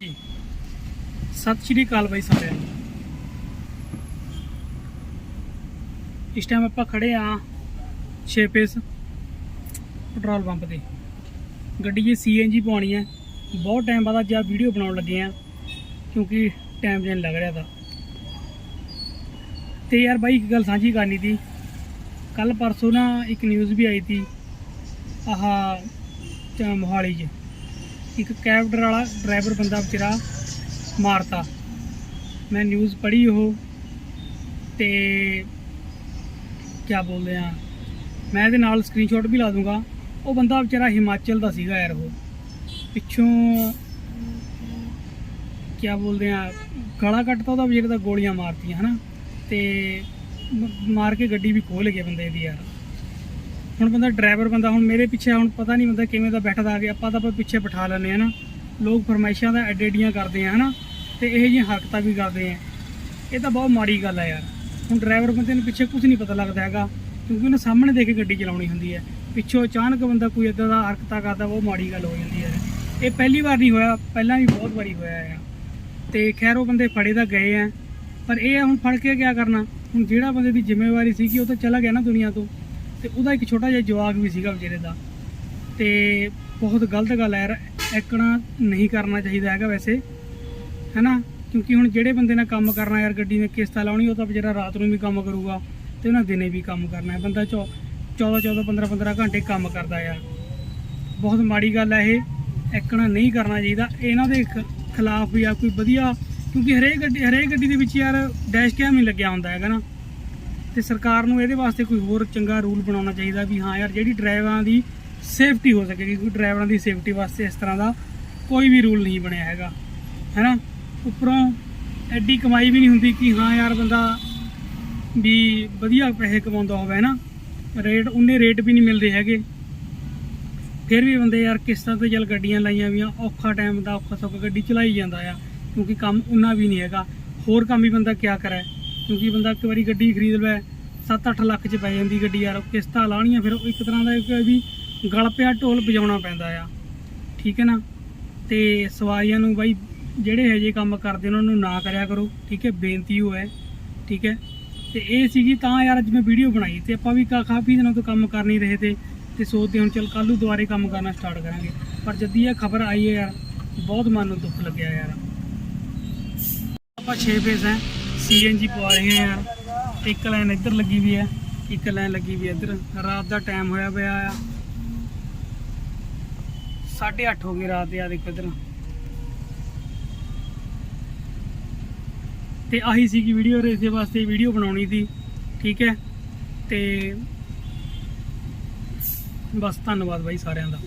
ਸਤਿ ਸ਼੍ਰੀ ਅਕਾਲ ਬਾਈ ਸਾਰਿਆਂ ਨੂੰ। ਇਸ ਟਾਈਮ ਆਪਾਂ ਖੜੇ ਆ 6 ਪੇਸ ਪੈਟਰੋਲ ਪੰਪ ਤੇ। ਗੱਡੀ 'ਚ ਸੀਐਨਜੀ ਪਾਉਣੀ ਹੈ। ਬਹੁਤ ਟਾਈਮ ਬਾਅਦ ਅੱਜ ਆ ਵੀਡੀਓ ਬਣਾਉਣ ਲੱਗੇ ਆ, ਕਿਉਂਕਿ ਟਾਈਮ ਜਿਹਾ ਲੱਗ ਰਿਹਾ ਤਾਂ। ਤੇ ਯਾਰ ਬਾਈ ਇੱਕ ਗੱਲ ਸਾਂਝੀ ਕਰਨੀ ਸੀ। ਕੱਲ ਪਰਸੋਂ ਨਾ ਇੱਕ ਨਿਊਜ਼ ਵੀ ਆਈ ਸੀ, ਆਹ ਮੋਹਾਲੀ 'ਚ। ਇੱਕ ਕੈਬ ਡਰ ਵਾਲਾ ਡਰਾਈਵਰ ਬੰਦਾ ਵਿਚਾਰਾ ਮਾਰਤਾ। ਮੈਂ ਨਿਊਜ਼ ਪੜ੍ਹੀ ਉਹ ਤੇ ਕੀ ਬੋਲਦੇ ਆ, ਮੈਂ ਇਹਦੇ ਨਾਲ ਸਕਰੀਨਸ਼ਾਟ ਵੀ ਲਾ ਦੂੰਗਾ। ਉਹ ਬੰਦਾ ਵਿਚਾਰਾ ਹਿਮਾਚਲ ਦਾ ਸੀਗਾ ਯਾਰ ਉਹ। ਪਿੱਛੋਂ ਕੀ ਬੋਲਦੇ ਆ, ਗਲਾ ਕੱਟਤਾ ਉਹਦਾ ਵਿਚਾਰੇ ਦਾ ਗੋਲੀਆਂ ਮਾਰਤੀਆਂ, ਹਨਾ? ਤੇ ਮ- ਮਾਰ ਕੇ ਗੱਡੀ ਵੀ ਖੋਲ ਗਏ ਬੰਦੇ ਦੀ ਯਾਰ। ਹੁਣ ਬੰਦਾ ਡਰਾਈਵਰ ਬੰਦਾ, ਹੁਣ ਮੇਰੇ ਪਿੱਛੇ ਹੁਣ ਪਤਾ ਨਹੀਂ ਬੰਦਾ ਕਿਵੇਂ ਦਾ ਬੈਠਦਾ ਆ ਗਿਆ ਆਪਾਂ ਤਾਂ ਆਪਾਂ ਪਿੱਛੇ ਬਿਠਾ ਲੈਂਦੇ ਆ ਨਾ। ਲੋਕ ਫਰਮਾਇਸ਼ਾਂ ਦਾ ਐਡੇ ਐਡੀਆਂ ਕਰਦੇ ਆ, ਹਨਾ। ਤੇ ਇਹ ਜਿਹੀਆਂ ਹਰਕਤਾਂ ਵੀ ਕਰਦੇ ਆ। ਇਹ ਤਾਂ ਬਹੁਤ ਮਾੜੀ ਗੱਲ ਆ ਯਾਰ। ਹੁਣ ਡਰਾਈਵਰ ਬੰਦੇ ਨੂੰ ਪਿੱਛੇ ਕੁਝ ਨਹੀਂ ਪਤਾ ਲੱਗਦਾ ਹੈਗਾ, ਕਿਉਂਕਿ ਉਹਨੇ ਸਾਹਮਣੇ ਦੇਖ ਕੇ ਗੱਡੀ ਚਲਾਉਣੀ ਹੁੰਦੀ ਹੈ। ਪਿੱਛੋਂ ਅਚਾਨਕ ਬੰਦਾ ਕੋਈ ਇਦਾਂ ਦਾ ਹਰਕਤਾਂ ਕਰਦਾ ਉਹ ਮਾੜੀ ਗੱਲ ਹੋ ਜਾਂਦੀ ਹੈ। ਇਹ ਪਹਿਲੀ ਵਾਰ ਨਹੀਂ ਹੋਇਆ, ਪਹਿਲਾਂ ਵੀ ਬਹੁਤ ਵਾਰੀ ਹੋਇਆ ਹੈ ਤੇ ਖੈਰ ਉਹ ਬੰਦੇ ਫੜੇ ਤਾਂ ਗਏ ਆ, ਪਰ ਇਹ ਆ ਹੁਣ ਫੜ ਕੇ ਕੀ ਕਰਨਾ? ਹੁਣ ਜਿਹੜਾ ਬੰਦੇ ਦੀ ਜ਼ਿੰਮੇਵਾਰੀ ਸੀ ਕਿ ਉਹ ਤਾਂ ਚਲਾ ਗਿਆ ਨਾ ਦੁਨੀਆ ਤੋਂ। ਤੇ ਉਹਦਾ ਇੱਕ ਛੋਟਾ ਜਿਹਾ ਜਵਾਕ ਵੀ ਸੀਗਾ ਵਿਚਾਰੇ ਦਾ। ਤੇ ਬਹੁਤ ਗਲਤ ਗੱਲ ਹੈ ਯਾਰ ਐਕਣਾ ਨਹੀਂ ਕਰਨਾ ਚਾਹੀਦਾ ਹੈਗਾ ਵੈਸੇ, ਹੈਨਾ? ਕਿਉਂਕਿ ਹੁਣ ਜਿਹੜੇ ਬੰਦੇ ਨਾਲ ਕੰਮ ਕਰਨਾ ਯਾਰ, ਗੱਡੀ ਨੇ ਕਿਸ਼ਤਾਂ ਲਾਉਣੀ, ਉਹ ਤਾਂ ਵਿਚਾਰਾ ਰਾਤ ਨੂੰ ਵੀ ਕੰਮ ਕਰੂਗਾ ਤੇ ਉਹਨਾਂ ਦਿਨੇ ਵੀ ਕੰਮ ਕਰਨਾ ਹੈ। ਬੰਦਾ 14 14 15 15 ਘੰਟੇ ਕੰਮ ਕਰਦਾ ਯਾਰ। ਬਹੁਤ ਮਾੜੀ ਗੱਲ ਹੈ ਇਹ, ਐਕਣਾ ਨਹੀਂ ਕਰਨਾ ਚਾਹੀਦਾ। ਇਹਨਾਂ ਦੇ ਖ- ਖਿਲਾਫ ਵੀ ਆ ਕੋਈ ਵਧੀਆ, ਕਿਉਂਕਿ ਹਰੇਕ ਗੱਡੀ ਹਰੇਕ ਗੱਡੀ ਦੇ ਵਿੱਚ ਯਾਰ ਡੈਸ਼ ਕੈਮ ਹੀ ਲੱਗਿਆ ਹੁੰਦਾ ਹੈਗਾ ਨਾ। ਤੇ ਸਰਕਾਰ ਨੂੰ ਇਹਦੇ ਵਾਸਤੇ ਕੋਈ ਹੋਰ ਚੰਗਾ ਰੂਲ ਬਣਾਉਣਾ ਚਾਹੀਦਾ ਵੀ ਹਾਂ ਯਾਰ ਜਿਹੜੀ ਡਰਾਈਵਰਾਂ ਦੀ ਸੇਫਟੀ ਹੋ ਸਕੇ, ਕਿਉਂਕਿ ਡਰਾਈਵਰਾਂ ਦੀ ਸੇਫਟੀ ਵਾਸਤੇ ਇਸ ਤਰ੍ਹਾਂ ਦਾ ਕੋਈ ਵੀ ਰੂਲ ਨਹੀਂ ਬਣਿਆ ਹੈਗਾ, ਹੈਨਾ? ਉੱਪਰੋਂ ਐਡੀ ਕਮਾਈ ਵੀ ਨਹੀਂ ਹੁੰਦੀ ਕਿ ਹਾਂ ਯਾਰ ਬੰਦਾ ਵੀ ਵਧੀਆ ਪੈਸੇ ਕਮਾਉਂਦਾ ਹੋਵੇ, ਹੈਨਾ? ਰੇਟ ਉਹਨੇ ਰੇਟ ਵੀ ਨਹੀਂ ਮਿਲਦੇ ਹੈਗੇ। ਫਿਰ ਵੀ ਬੰਦੇ ਯਾਰ ਕਿਸ਼ਤਾਂ ਤੇ ਚੱਲ ਗੱਡੀਆਂ ਲਾਈਆਂ ਵੀਆਂ ਔਖਾ ਟਾਈਮ ਦਾ ਔਖਾ ਸੌਖਾ ਗੱਡੀ ਚਲਾਈ ਜਾਂਦਾ ਆ, ਕਿਉਂਕਿ ਕੰਮ ਉਹਨਾਂ ਵੀ ਨਹੀਂ ਹੈਗਾ। ਹੋਰ ਕੰਮ ਵੀ ਬੰਦਾ ਕਿਆ ਕਰੇ? ਕਿਉਂਕਿ ਬੰਦਾ ਇੱਕ ਵਾਰੀ ਗੱਡੀ ਖਰੀਦ ਲਵੇ 7-8 ਲੱਖ ਚ ਪੈ ਜਾਂਦੀ ਗੱਡੀ ਯਾਰ, ਕਿਸ਼ਤਾਂ ਲਾਉਣੀਆਂ ਫਿਰ ਉਹ ਇੱਕ ਤਰ੍ਹਾਂ ਦਾ ਇੱਕ ਵੀ ਗਲ ਪਿਆ, ਢੋਲ ਵਜਾਉਣਾ ਪੈਂਦਾ ਆ। ਠੀਕ ਹੈ ਨਾ? ਤੇ ਸਵਾਰੀਆਂ ਨੂੰ ਬਾਈ ਜਿਹੜੇ ਇਹੋ ਜਿਹੇ ਕੰਮ ਕਰਦੇ ਉਹਨਾਂ ਨੂੰ ਨਾ ਕਰਿਆ ਕਰੋ। ਠੀਕ ਹੈ? ਬੇਨਤੀ ਉਹ ਠੀਕ ਹੈ? ਤੇ ਇਹ ਸੀਗੀ ਤਾਂ ਯਾਰ ਅੱਜ ਮੈਂ ਵੀਡੀਓ ਬਣਾਈ ਤੇ ਆਪਾਂ ਵੀ ਕਾ- ਕਾਫੀ ਦਿਨਾਂ ਤੋਂ ਕੰਮ ਕਰ ਨਹੀਂ ਰਹੇ ਤੇ ਤੇ ਸੋਚਦੇ ਹੁਣ ਚੱਲ ਕੱਲ੍ਹ ਨੂੰ ਦੁਬਾਰੇ ਕੰਮ ਕਰਨਾ ਸਟਾਰਟ ਕਰਾਂਗੇ। ਪਰ ਜਦ ਇਹ ਖਬਰ ਆਈ ਹੈ ਯਾਰ, ਬਹੁਤ ਮਨ ਨੂੰ ਦੁੱਖ ਲੱਗਿਆ ਯਾਰ। ਆਪਾਂ 6 ਫੇਸ ਹੈ। ਸੀਐਨਜੀ ਪਵਾ ਰਹੇ ਆ ਇੱਕ ਲਾਈਨ ਇੱਧਰ ਲੱਗੀ ਵੀ ਹੈ, ਇੱਕ ਲਾਈਨ ਲੱਗੀ ਵੀ ਹੈ ਇੱਧਰ। ਰਾਤ ਦਾ ਟਾਈਮ ਹੋਇਆ ਪਿਆ ਆ। 8:30 ਹੋ ਗਏ ਰਾਤ ਦੇ ਆ ਦੇਖੋ ਇੱਧਰ। ਤੇ ਆਹੀ ਸੀਗੀ ਵੀਡੀਓ ਰੇਸ ਦੇ ਵਾਸਤੇ ਵੀਡੀਓ ਬਣਾਉਣੀ ਸੀ। ਠੀਕ ਹੈ? ਤੇ ਬਸ ਧੰਨਵਾਦ ਬਾਈ ਸਾਰਿਆਂ ਦਾ।